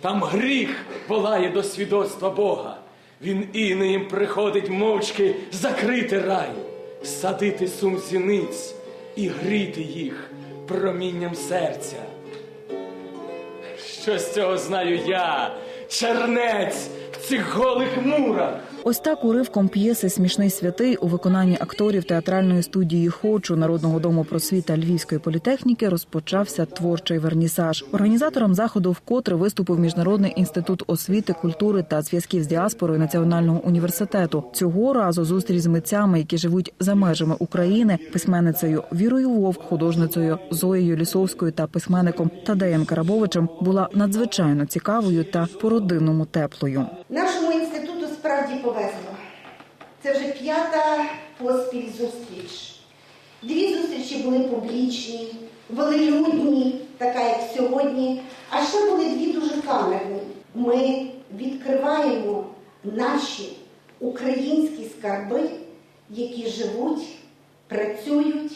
Там гріх волає до свідоцтва Бога. Він інеєм приходить мовчки закрити рай, садити сум зіниць і гріти їх промінням серця. Що з цього знаю я, чернець в цих голих мурах? Ось так уривком п'єси Смішний святий у виконанні акторів театральної студії Хочу Народного дому просвіта Львівської політехніки розпочався творчий вернісаж. Організатором заходу вкотре виступив Міжнародний інститут освіти, культури та зв'язків з діаспорою Національного університету. Цього разу зустріч з митцями, які живуть за межами України, письменницею Вірою Вовк, художницею Зоєю Лісовською та письменником Тадеєм Карабовичем була надзвичайно цікавою та по-родинному теплою. Нашому справді повезло. Це вже п'ята поспіль зустріч. Дві зустрічі були публічні, велелюдні, така як сьогодні, а ще були дві дуже камерні. Ми відкриваємо наші українські скарби, які живуть, працюють,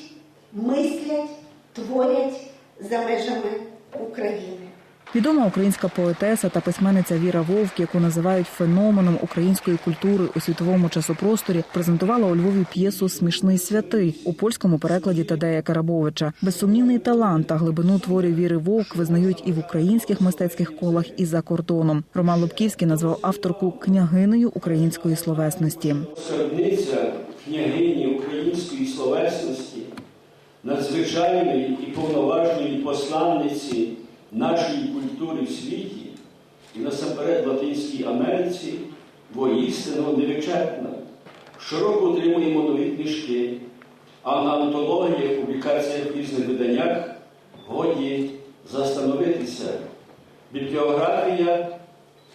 мислять, творять за межами України. Відома українська поетеса та письменниця Віра Вовк, яку називають феноменом української культури у світовому часопросторі, презентувала у Львові п'єсу Смішний святий у польському перекладі Тадея Карабовича. Безсумнівний талант та глибину творів Віри Вовк визнають і в українських мистецьких колах, і за кордоном. Роман Лубківський назвав авторку княгинею української словесності. скарбниця княгині української словесності, надзвичайної і повноважної посланниці нашої культури в світі і насамперед в Латинській Америці воістину невичерпна. Щороку отримуємо нові книжки, а на антологіях, публікаціях в різних виданнях годі застановитися. Бібліографія,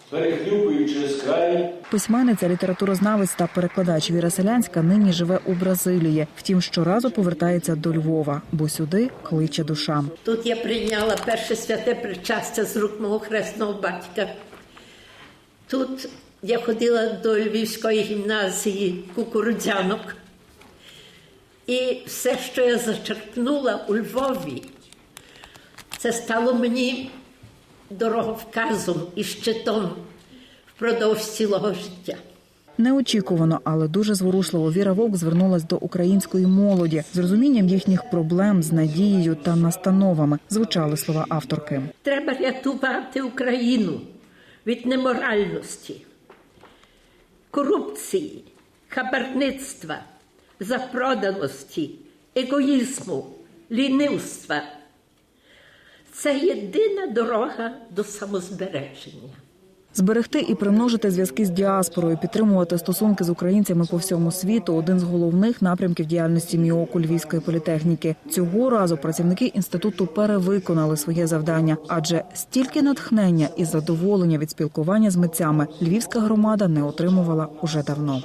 перехлюпує через край, Письменниця, літературознавець та перекладач Віра Селянська нині живе у Бразилії. Втім, щоразу повертається до Львова, бо сюди кличе душа. Тут я прийняла перше святе причастя з рук мого хресного батька. Тут я ходила до Львівської гімназії кукурудзянок. І все, що я зачерпнула у Львові, це стало мені дороговказом і щитом впродовж цілого життя. Неочікувано, але дуже зворушливо Віра Вовк звернулась до української молоді з розумінням їхніх проблем, з надією та настановами. Звучали слова авторки. Треба рятувати Україну від неморальності, корупції, хабарництва, запроданості, егоїзму, лінивства. Це єдина дорога до самозбереження. Зберегти і примножити зв'язки з діаспорою, підтримувати стосунки з українцями по всьому світу один з головних напрямків діяльності МІОКу Львівської політехніки. Цього разу працівники інституту перевиконали своє завдання, адже стільки натхнення і задоволення від спілкування з митцями львівська громада не отримувала уже давно.